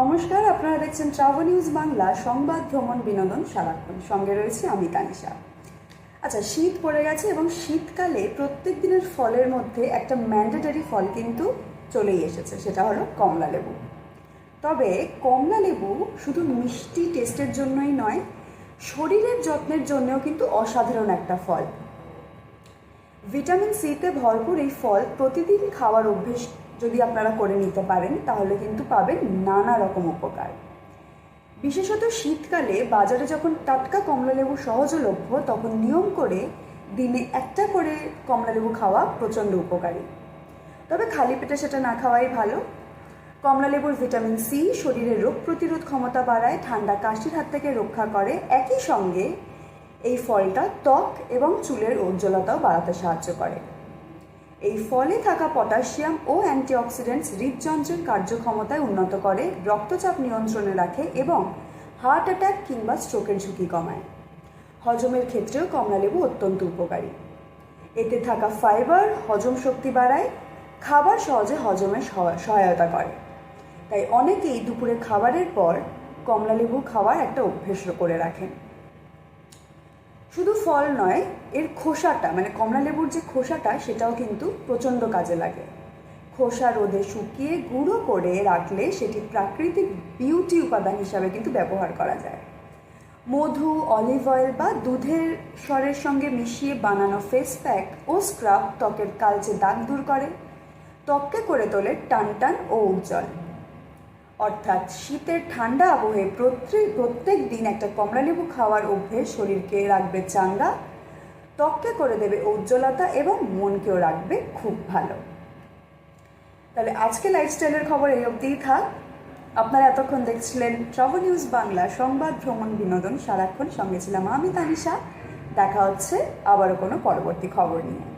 নমস্কার, আপনারা দেখছেন ট্রাভেল নিউজ বাংলা, সংবাদ, ভ্রমণ, বিনোদন, সারাক্ষণ। সঙ্গে রয়েছে আমি তানিশা আচ্ছা শীত পড়ে গেছে এবং শীতকালে প্রত্যেক দিনের ফলের মধ্যে একটা ম্যান্ডেটারি ফল কিন্তু চলেই এসেছে, সেটা হলো কমলা লেবু। তবে কমলা লেবু শুধু মিষ্টি টেস্টের জন্যই নয়, শরীরের যত্নের জন্যও কিন্তু অসাধারণ একটা ফল। ভিটামিন সিতে ভরপুর এই ফল প্রতিদিন খাওয়ার অভ্যেস যদি আপনারা করে নিতে পারেন, তাহলে কিন্তু পাবেন নানা রকম উপকার। বিশেষত শীতকালে বাজারে যখন টাটকা কমলালেবু সহজলভ্য, তখন নিয়ম করে দিনে একটা করে কমলালেবু খাওয়া প্রচণ্ড উপকারী। তবে খালি পেটে সেটা না খাওয়াই ভালো। কমলালেবুর ভিটামিন সি শরীরের রোগ প্রতিরোধ ক্ষমতা বাড়ায়, ঠান্ডা কাশির হাত থেকে রক্ষা করে। একই সঙ্গে এই ফলটা ত্বক এবং চুলের উজ্জ্বলতাও বাড়াতে সাহায্য করে। এই ফলে থাকা পটাশিয়াম ও অ্যান্টিঅক্সিডেন্টস হৃদযন্ত্রের কার্যক্ষমতায় উন্নত করে, রক্তচাপ নিয়ন্ত্রণে রাখে এবং হার্ট অ্যাটাক কিংবা স্ট্রোকের ঝুঁকি কমায়। হজমের ক্ষেত্রেও কমলালেবু অত্যন্ত উপকারী। এতে থাকা ফাইবার, হজম শক্তি বাড়ায়, খাবার সহজে হজমে সহ- সহায়তা করে। তাই অনেকেই দুপুরে খাবারের পর কমলালেবু খাওয়ার একটা অভ্যেস করে রাখেন। শুধু ফল নয়, এর খোসাটা মানে কমলা লেবুর যে খোসাটা, সেটাও কিন্তু প্রচণ্ড কাজে লাগে। খোসা রোদে শুকিয়ে গুঁড়ো করে রাখলে সেটি প্রাকৃতিক বিউটি উপাদান হিসাবে কিন্তু ব্যবহার করা যায়। মধু, অলিভ অয়েল বা দুধের স্বরের সঙ্গে মিশিয়ে বানানো ফেস প্যাক ও স্ক্রাব ত্বকের কালচে দাগ দূর করে। ত্বককে করে তোলে টান টান ও উজ্জ্বল। অর্থাৎ শীতের ঠান্ডা আবহে প্রত্যেক প্রত্যেক দিন একটা কমলালেবু খাওয়ার অভ্যেস শরীরকে রাখবে চাঙ্গা, ত্বককে করে দেবে উজ্জ্বলতা এবং মনকেও রাখবে খুব ভালো। তাহলে আজকে লাইফস্টাইলের খবর এই অবধিই থাক। আপনারা এতক্ষণ দেখছিলেন ট্রাভেল নিউজ বাংলা সংবাদ, ভ্রমণ, বিনোদন, সারাক্ষণ সঙ্গে ছিলাম আমি তানিশা। দেখা হচ্ছে আবারও কোনো পরবর্তী খবর নিয়ে।